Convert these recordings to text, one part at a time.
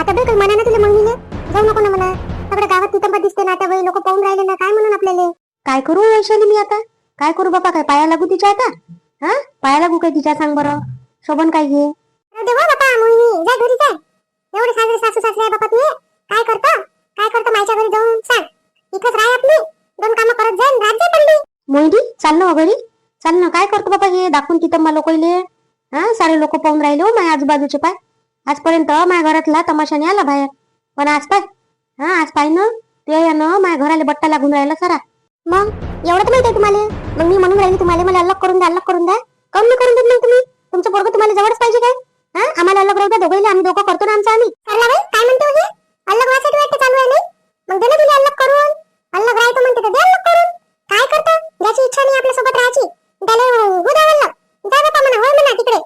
आता बे काही म्हणा ना तुला मम्मीने जाऊ नको ना मला. सगळ्या गावात तिथं दिसते ना आता लोक पाहून राहिले ना काय म्हणून आपल्याला? काय करू वैशाली मी आता? काय करू बाबा काय पाया लागू तिच्या आता? हा? पाया लागू काय तिच्या सांग बरं. शोभन काय घे? देवा बापा मोहिनी जा घरी जाय एवढे सासरे सासू सासरे आहे बापा तुझे काय करता? काय करता माझ्या घरी जाऊन सांग. इथंच राह आपली. दोन कामं करत जाईन राज्य पडली. मोहिनी चाल ना हो घरी. चाल ना काय करतो बाबा हे? दाखवून तिथं मला लोकले हा? सारे लोक पाहून राहिले हो माझ्या आजूबाजूचे पाय. आजपर्यंत माझ्या घरातला तमाशाने आला बाहेर पण आज पाय हा आज पाय ना ते यानं माझ्या घराला बट्टा लागून राहिला सारा मग एवढं तर माहिती आहे तुम्हाला मग मी म्हणून राहिली तुम्हाला मला अलग करून द्या अलग करून द्या काऊन नाही करून देत मग तुम्ही तुमचं पोरगं तुम्हाला जवळच पाहिजे काय हा आम्हाला अलग राहू द्या दोघंही आम्ही दोघं करतो ना आमचं आम्ही काय म्हणते हो हे अलग व्हायसाठी वाटतं चालू आहे नाही मग दे ना तुला अलग करून अलग राहायचं म्हणते तर दे अलग करून काय करता ज्याची इच्छा नाही आपल्यासोबत राहायची त्याला जा बापा म्हणा होय म्हणा तिकडे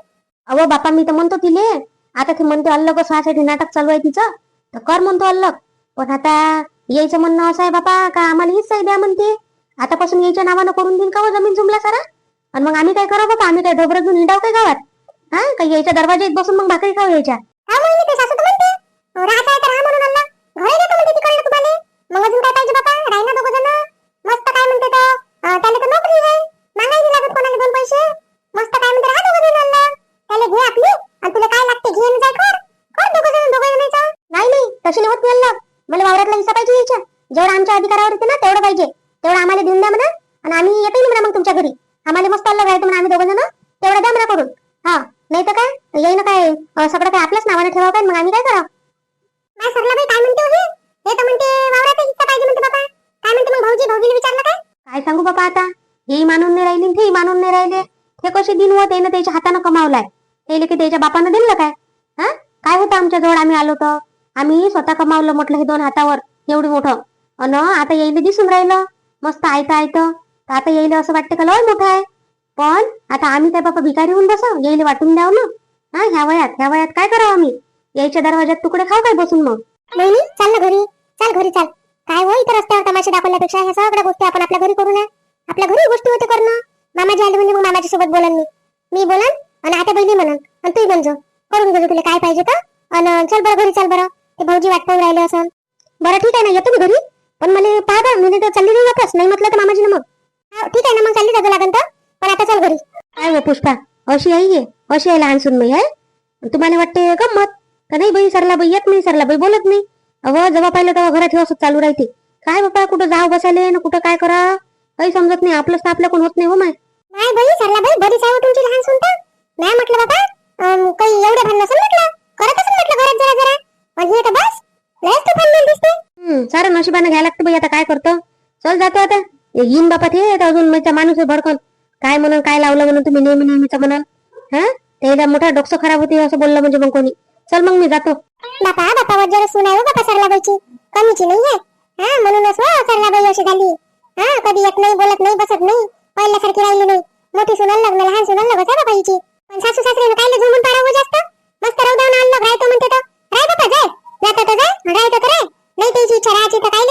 अहो बापा मी तर म्हणतो तिले आता ते म्हणते अल्लग स्वासाठी नाटक चालू आहे तिचं. तर कर म्हणतो अल्लग. पण आता यायचं म्हणणं असं आहे बापा का आम्हाला हीच आहे द्या म्हणते? आतापासून यायच्या नावानं करून देईन का हो जमीन जुमला सारा? आणि मग आम्ही काय करू बाबा आम्ही काय ढोबरं घेऊन हिंडाव काय गावात? हा? का यायच्या दरवाजात बसून मग भाकरी खाऊ यायच्या. तुमच्या घरी. आम्हाला मस्त राहायचं म्हणा आम्ही दोघ जण. तेवढं द्या म्हणा करून. हा नाही तर काय? येईन काय? सगळं काय आपल्याच नावाने ठेवावं काय? मग आम्ही काय करावं? नाही सरला बाई काय म्हणते हो हे हे तर म्हणते वावरात हिस्सा पाहिजे म्हणते बाबा. काय म्हणते मग भाऊजी भाऊजीने विचारलं काय? काय सांगू बाबा आता? हेही मानून नाही राहिले तेही मानून नाही राहिले. हे कसे दिन व त्यानं त्याच्या हातानं कमावलाय. ते की त्याच्या बापानं दिलं काय? हा? काय होतं आमच्या जवळ? आम्ही आलो तर? आम्ही स्वतः कमावलं म्हटलं हे दोन हातावर एवढं मोठं. अन आता येईल दिसून राहिलं. मस्त आयतं आयतं. तर आता येईल असं वाटतं का? लय मोठं आहे. पण आता आम्ही काय बापा भिकारी होऊन बसव येईल वाटून द्याव ना हा ह्या वयात ह्या वयात काय करावं आम्ही? यायच्या दरवाज्यात तुकडे खाऊ काय बसून मग? नाही नाही चाल ना घरी. चाल घरी चाल. काय हो इथं रस्त्यावर तमाशे दाखवल्यापेक्षा ह्या सगळ्या गोष्टी आपण आपल्या घरी करू ना. आपल्या घरी गोष्टी होते करणं. मामाजी आले म्हणजे मग मामाच्या सोबत बोलन मी. मी बोलन आणि आता बहिणी म्हणन. आणि तू म्हणजो. करून घेजो तुला काय पाहिजे तर. आणि चल बरं घरी चल बरं. ते भाऊजी वाट पाहून राहिले असं बरं ठीक आहे ना येतो मी घरी. पण मला पाहा बा मी म्हणजे तर चालली नाही वापस. नाही म्हटलं तर मामाजीनं मग. ठीक आहे ना मग चालली लागन तर? पण आता चल घरी. काय हो पुष्पा? अशी आई आहे. अशी आहे लहान सुन आहे. तुम्हाला वाटते गंमत? का नाही बाई सरला बाई येत नाही सरला बाई बोलत नाही. अहो जेव्हा पाहिलं तेव्हा घरात हे असं चालू राहते. काय बाबा कुठं जाव बसायले ना कुठं काय करा? काही समजत नाही. आपलंच तर आपल्या कोण होत नाही हो माय. नाही बाई सरला बाई बरीच येईन बापा ते अजून. माझा माणूस भडकन. काय म्हणून काय लावलं म्हणून तुम्ही नेहमी नेहमीच म्हणाल हा? त्याला मोठा डोकं खराब होते असं बोललं म्हणजे मग कोणी. चल मग मी जातो. बापा बापा वजर सून आहे हो बापा सरलाबाईची. कमीची नाही आहे. हा? म्हणूनच हो सरलाबाई अशी झाली. हा? कधी येत नाही बोलत नाही बसत नाही. पहिल्यासारखी राहिली नाही. मोठी सुनाल लग्न लहान सुनाल लग्न आहे बाबा हिची पण सासू सासरे काय झुमून पाडावं जास्त? मस्त राहू द्या आणलं राहतो म्हणते तर राय बापा जाय. जातो तर जाय. राहतो तर नाही त्याची इच्छा राहायची तर काय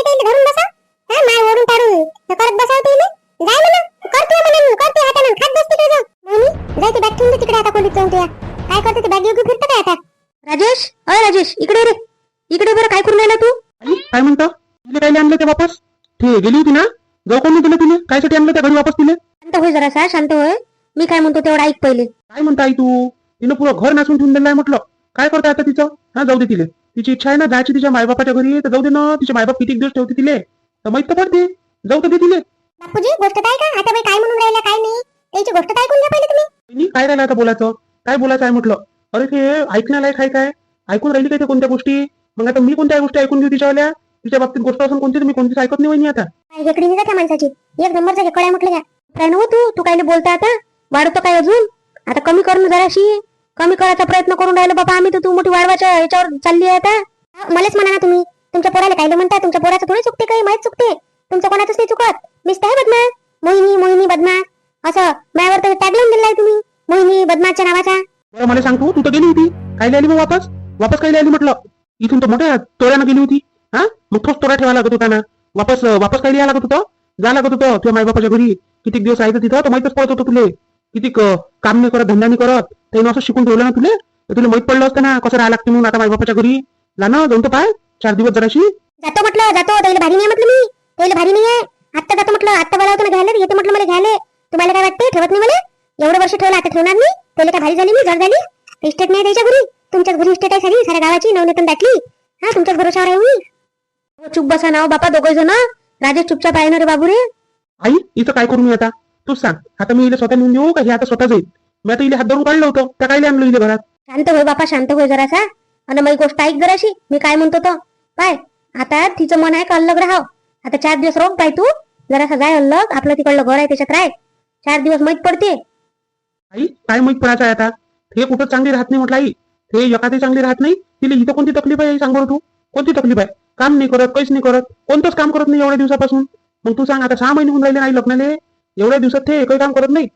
गेली होती ना? जाऊ कोणी दिलं तिने कायसाठी आणलं त्या घरी वापस तिने शांत होय जरासा शांत होय. मी काय म्हणतो तेवढं ऐक पहिले. काय म्हणता आई तू? तिनं पुरं घर नासून ठेवून दिलं आहे म्हटलं. काय करता आता तिचं? हा जाऊ दे तिले. तिची इच्छा आहे ना जायची तिच्या मायबापाच्या घरी तर जाऊ दे ना. तिचे मायबाप किती दिवस ठेवते तिले. तर माहीत तर पडते? जाऊ तर दे तिले. बापूजी गोष्ट काय का? आता बाई काय म्हणून राहिला काय नाही? त्याची गोष्ट काय ऐकून घ्या पहिले तुम्ही वहिनी, काय राहिलं आता बोलायचं? काय बोलायचं आहे म्हटलं? अरे ते ऐकण्यालायक आहे काय? ऐकून राहिली काय ते कोणत्या गोष्टी? मग आता मी कोणत्या गोष्टी ऐकून घेऊ तिच्यावाल्या? तिच्या बाबतीत गोष्ट असून कोणती मी कोणतीच ऐकत नाही वहिनी आता. हेकडी निघा त्या माणसाची. एक नंबरचा हेकड आहे म्हटलं का काय नव्ह तू? तू काय बोलता आता? वाढतो काय अजून? आता कमी कर ना जराशी. कमी करायचा प्रयत्न करून राहिलो बाबा आम्ही तर तू मोठी वाढवायच्या याच्यावर चालली आहे आता. हा, मलाच म्हणा ना तुम्ही. तुमच्या पोराला काय म्हणता. तुमच्या पोराचं थोडी चुकते काही? माहीत चुकते. तुमचं कोणाचंच नाही चुकत. मीच आहे बदमाश मोहिनी मोहिनी बदमाश असं माझ्यावर तर टॅग लावून दिलाय तुम्ही. मोहिनी बदमाशच्या नावाचा. बरं मला सांगतो तू. तर गेली होती. काय आली मग वापस? वापस काय आली म्हटलं. इथून तर मोठ्या तोऱ्यानं गेली होती. हा मग तोच तोरा ठेवा लागत होता ना? वापस वापस काय लिहायला लागत होतं? जा लागत होतं. किंवा मायबापाच्या घरी. किती दिवस राहायचं तिथं? तर माहितच पडत होतं तुले. किती काम नाही करत धंदा नाही करत. त्यानं असं शिकून ठेवलं ना तुले? तर तुला माहीत पडलं असतं ना कसं राहायला लागते म्हणून आता मायबापाच्या घरी? जा ना जाऊन तो पाय. चार दिवस जराशी. जातो म्हटलं जातो. त्याला भारी नाही म्हटलं मी. त्याला भारी नाही आहे आत्ता जातो म्हटलं. आत्ता बोलावतो ना घ्यायला. येते म्हटलं मला घ्यायला. तुम्हाला काय वाटते ठेवत नाही मला? एवढं वर्ष ठेवलं आता ठेवणार नाही? त्याला काय भारी झाली मी जड झाली? इस्टेट नाही त्याच्या घरी? तुमच्याच घरी इस्टेट आहे सारी? साऱ्या गावाची नवनेतून दाटली हा तुमच्याच भरोशावर आहे मी? चुप बसा नाव बापा दोघं जण. राजेश चुपचाप आहे ना रे बाबू रे आई इथं काय करू मी आता? तूच सांग. आता मी इले स्वतः नेऊन देऊ का? हे आता स्वतः जाईल मी आता इले हात धरून काढलं होतं. त्या काय आणलं इले घरात? शांत होय बापा शांत होय जरासा. आणि मग गोष्ट ऐक जराशी. मी काय म्हणतो तो? पाय. आता तिचं मन आहे का अल्लग राहाव? आता चार दिवस रोग पाय तू. जरासा जाय अल्लग आपलं तिकडलं घर आहे त्याच्यात राय. चार दिवस माहीत पडते. आई काय माहीत पडायचं आहे आता? हे कुठं चांगली राहत नाही म्हटलं आई. ते एखादी चांगली राहत नाही. तिला इथं कोणती तकलीफ आहे? आई सांग बरं तू. कोणती तकलीफ आहे? काम नाही करत काहीच नाही करत कोणतंच काम करत नाही एवढ्या दिवसापासून. मग तू सांग आता सहा महिने होऊन राहिले नाही लग्नाले एवढ्या दिवसात ते एकही काम करत नाही.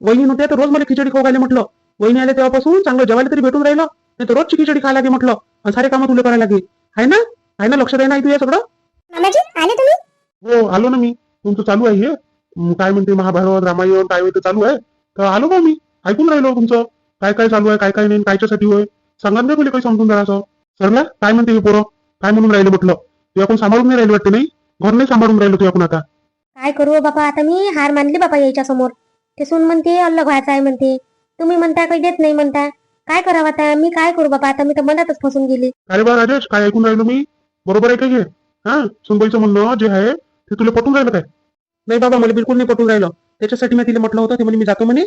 वहिनी नव्हते तर रोज मला खिचडी खाऊ घाले म्हटलं. वहिनी आले तेव्हापासून चांगलं जेवायला तरी भेटून राहिलं नाही तर रोजची खिचडी खायला लागे म्हटलं. आणि सारे कामं तुला करायला लागे आहे ना? आहे ना लक्षात आहे ना तू या सगळं? मामाजी आले तुम्ही? हो आलो ना मी. तुमचं चालू आहे हे. काय म्हणते महाभारत रामायण काय होते चालू आहे. तर आलो बा मी. ऐकून राहिलो तुमचं. काय काय चालू आहे काय काय नाही कायच्यासाठी होय? सांगा ना पहिले काही समजून जरासं. सरला काय म्हणते हे पोरं? काय म्हणून राहिलं म्हटलं? तू आपण सांभाळून नाही राहिलं वाटते नाही घर नाही सांभाळून राहिलो तू आपण आता. काय करू हो बापा? आता मी हार मानली बापा याच्या समोर. ते सून म्हणते अल्लग व्हायचं आहे म्हणते. तुम्ही म्हणता काही देत नाही म्हणता. काय करावं आता? मी काय करू बापा? आता मी तर मनातच फसून गेली. अरे बा राजेश काय ऐकून राहिलो मी? बरोबर आहे काय हे? हा? सुनबाईचं म्हणणं जे आहे ते तुला पटून राहिलं काय? नाही बाबा मला बिलकुल नाही पटून राहिलं. त्याच्यासाठी मी तिला म्हटलं होतं ते म्हणे मी जातो म्हणे.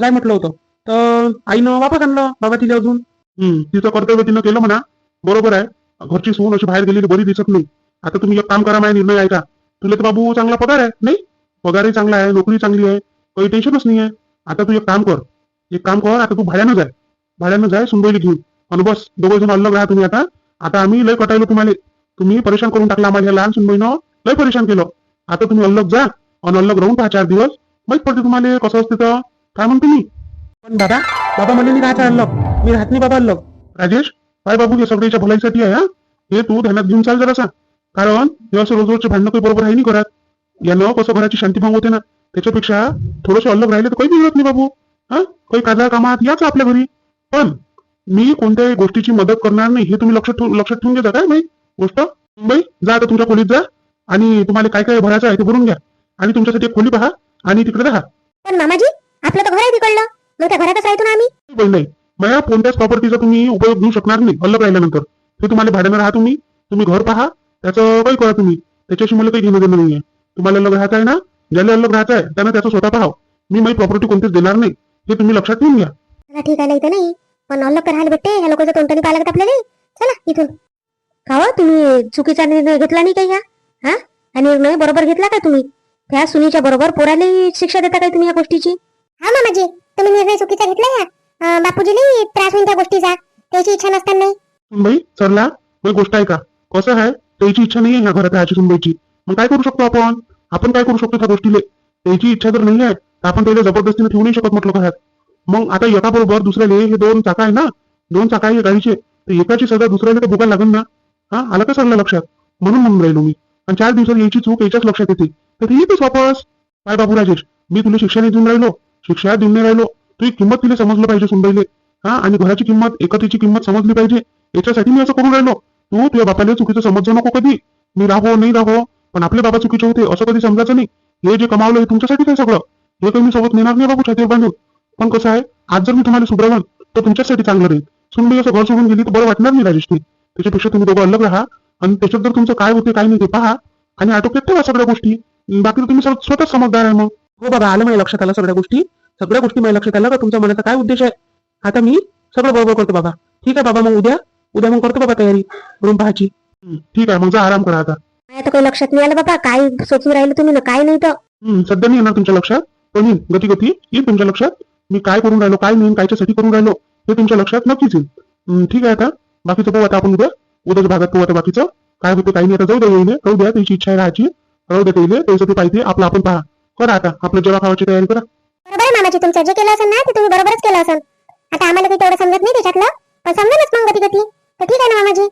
जाय म्हटलं होतं. तर आईनं वापस आणलं बाबा तिला अजून. हम्म तिचं कर्तव्य तिनं केलं म्हणा. बरोबर आहे. घरची सोन अशी बाहेर गेलेली बरी दिसत नाही. आता तुम्ही एक काम करा माझ्या निर्णय ऐका तुला तर बाबू चांगला पगार आहे नाही? पगारही चांगला आहे नोकरी चांगली आहे काही टेन्शनच नाही आहे. आता तू एक काम कर एक काम कर आता तू भाड्यानं जाय. भाड्यानं जाय सुनबाईला घेऊन. आणि बस दोघं जण अलग राहा तुम्ही आता. आता आम्ही लय कटायलो तुम्हाला. तुम्ही परेशान करून टाकला आम्हाला लहान सुनबाईनं. लय परेशान केलं. आता तुम्ही अलग जा आणि अलग राहून पहा चार दिवस. माहीत पडते तुम्हाला कसं असते तर. काय म्हणतो मी? पण बाबा बाबा मला मी राहता अलग. मी राहत नाही बाबा अलग. राजेश? काय बाबू हे सगळ्याच्या भलाईसाठी आहे हा? हे तू ध्यानात घेऊन चाल जरासा. कारण हे असं रोज रोजचे भांडणं काही बरोबर आहे नाही घरात. यानं कसं घराची शांती भंग होते ना त्याच्यापेक्षा थोडंसं अलग राहिले तर काही बिघडत नाही बाबू. हा? काही काजा कामात याच आपल्या घरी. पण मी कोणत्याही गोष्टीची मदत करणार नाही हे तुम्ही लक्षात ठेवून लक्षात ठेवून घेता काय माहिती गोष्ट? मुंबई जा आता तुमच्या खोलीत जा आणि तुम्हाला काय काय भरायचं आहे ते भरून घ्या. आणि तुमच्यासाठी एक खोली पहा आणि तिकडे राहा. पण मामाजी आपलं तर घर आहे तिकडलं. मग त्या घरातच राहतो ना आम्ही. नाही. माझ्या कोणत्याच प्रॉपर्टीचा तुम्ही उपयोग घेऊ शकणार नाही अलग राहिल्यानंतर ते तुम्हाला भाड्यानं राहा तुम्ही तुम्ही घर पहा त्याचं काही करा तुम्ही. त्याच्याशी मला काही घेणं देणं नाहीये. तुम्हाला अलग राहायचं आहे ना? ज्याला अलग राहायचं आहे त्यानं त्याचं स्वतः पाहाव. मी माझी प्रॉपर्टी कोणतीच देणार नाही. हे तुम्ही लक्षात ठेवून घ्या. चला ठीक आहे इथं नाही. पण अलग तर राहायला भेटते. ह्या लोकांचं तोंडणी पाहायला लागत आपल्याला. चला इथून. का हो तुम्ही चुकीचा निर्णय घेतला नाही काही हा हा? हा निर्णय बरोबर घेतला का तुम्ही? त्या सुनीच्या बरोबर पोराला शिक्षा देता काय तुम्ही या गोष्टीची? हा मामाजी. तुम्ही निर्णय चुकीचा घेतला या बापूजीला त्रास होईल त्या गोष्टीचा. त्याची इच्छा नसताना. सुनबाई सरला मग गोष्ट आहे का कसं आहे? त्याची इच्छा नाही आहे ह्या घरात राहायची सुनबाईची मग काय करू शकतो आपण? आपण काय करू शकतो त्या गोष्टीले? त्याची इच्छा जर नाही आहे तर आपण त्याला जबरदस्तीने ठेवू नाही शकत म्हटलं घरात मग आता एका बरोबर दुसऱ्याले हे दोन चाका आहे ना? दोन चाका आहे गाडीचे. तर एकाची सजा दुसऱ्याला तर भोगायला लागेल ना? हा आलं का सरला लक्षात? म्हणून म्हणून राहिलो मी. आणि चार दिवसात यायची चूक याच्याच लक्षात येते. तर ती येतेच वापस. काय बाबू राजेश मी तुला शिक्षा नाही देऊन राहिलो. शिक्षा देऊन नाही राहिलो. तुझी किंमत तिला समजलं पाहिजे सुनबाईले. हा आणि घराची किंमत एकतेची किंमत समजली पाहिजे. याच्यासाठी मी असं करून राहिलो. तू तुझ्या बापाला चुकीचं समजू नको कधी. मी राहो नाही राहो पण आपले बाबा चुकीचे होते असं कधी समजायचं नाही. हे जे कमावलं हे तुमच्यासाठीच आहे सगळं. हे काही मी सोबत नेणार नाही बाबू छातीवर बांधून. पण कसं आहे आज जर मी तुम्हाला सुधरवलं तर तुमच्यासाठी चांगलं राहील. सुनबाई असं घर सोडून गेली तर बरं वाटणार नाही राजेशनी. त्याच्यापेक्षा तुम्ही दोघं अलग राहा. आणि त्याच्यात जर तुमचं काय होते काय नाही ते पहा. आणि आटोक्यात ठेवा सगळ्या गोष्टी. बाकी तुम्ही स्वतः- स्वतःच समजदार आहे मग. हो बाबा आलं माझ्या लक्षात आलं सगळ्या गोष्टी. सगळ्या गोष्टी माझ्या लक्षात आलं का? तुमच्या मनाचा काय उद्देश आहे? आता मी सगळं बरोबर करतो बाबा. ठीक आहे बाबा मग उद्या उद्या मग करतो बाबा तयारी. रूम पाहायची. ठीक आहे मग जा आराम करा आता. तर काही लक्षात नाही आलं बाबा. काय सोचून राहिलं तुम्ही ना काय नाही तर. हं, सध्या नाही येणार तुमच्या लक्षात. पण येईल गती गती येईल तुमच्या लक्षात. मी काय करून राहिलो काय नाही कायच्यासाठी करून राहिलो हे तुमच्या लक्षात नक्कीच येईल. हं, ठीक आहे आता. बाकीचं पाहू आता आपण उद्या. उद्याच्या भागात पाहू आता बाकीचं. काय होतं काही नाही आता जाऊ द्या राहू द्या त्याची इच्छा आहे राहायची. राहू द्या पाहिजे आपलं आपण पहा. करा आता आपलं जेव्हा खावायची तयारी करा. बरोबर आहे मामाजी तुमचं जे केलं असेल ना ते तुम्ही बरोबरच केलं असेल. आता आम्हाला काही तेवढं समजत नाही त्याच्यातलं पण समजेलच मग गती गती तर ठीक आहे ना मामाजी?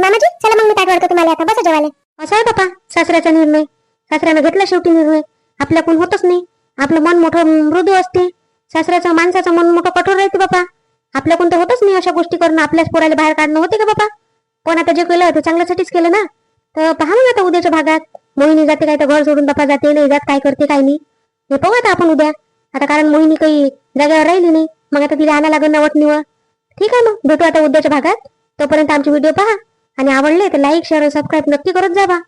मामाजी चला मग मी ताट वाढतो तुम्हाला आता. बसा जेवायला. असं आहे बापा सासऱ्याचा निर्णय. सासऱ्यानं घेतला शेवटी निर्णय. आपल्याकडून होतच नाही. आपलं मन मोठं मृदू असते. सासऱ्याचं माणसाचं मन मोठं कठोर राहते बापा आपल्याकडून तर होतच नाही अशा गोष्टी करणं. आपल्याच पोराला बाहेर काढणं होते का बापा पण आता जे केलं ते चांगल्यासाठीच केलं ना? तर पहा मग आता उद्याच्या भागात. मोहिनी जाते काय तर घर सोडून बापा जाते नाही जात काय करते काय नाही. हे पाहू आता आपण उद्या. आता कारण मोहिनी काही जागेवर राहिली नाही. मग आता तिला आणा लागेल नवट वटणीवर ठीक आहे मग भेटू आता उद्याच्या भागात. तोपर्यंत आमचे व्हिडिओ पहा आणि आवडले तर लाईक शेअर सबस्क्राईब नक्की करत जा बा.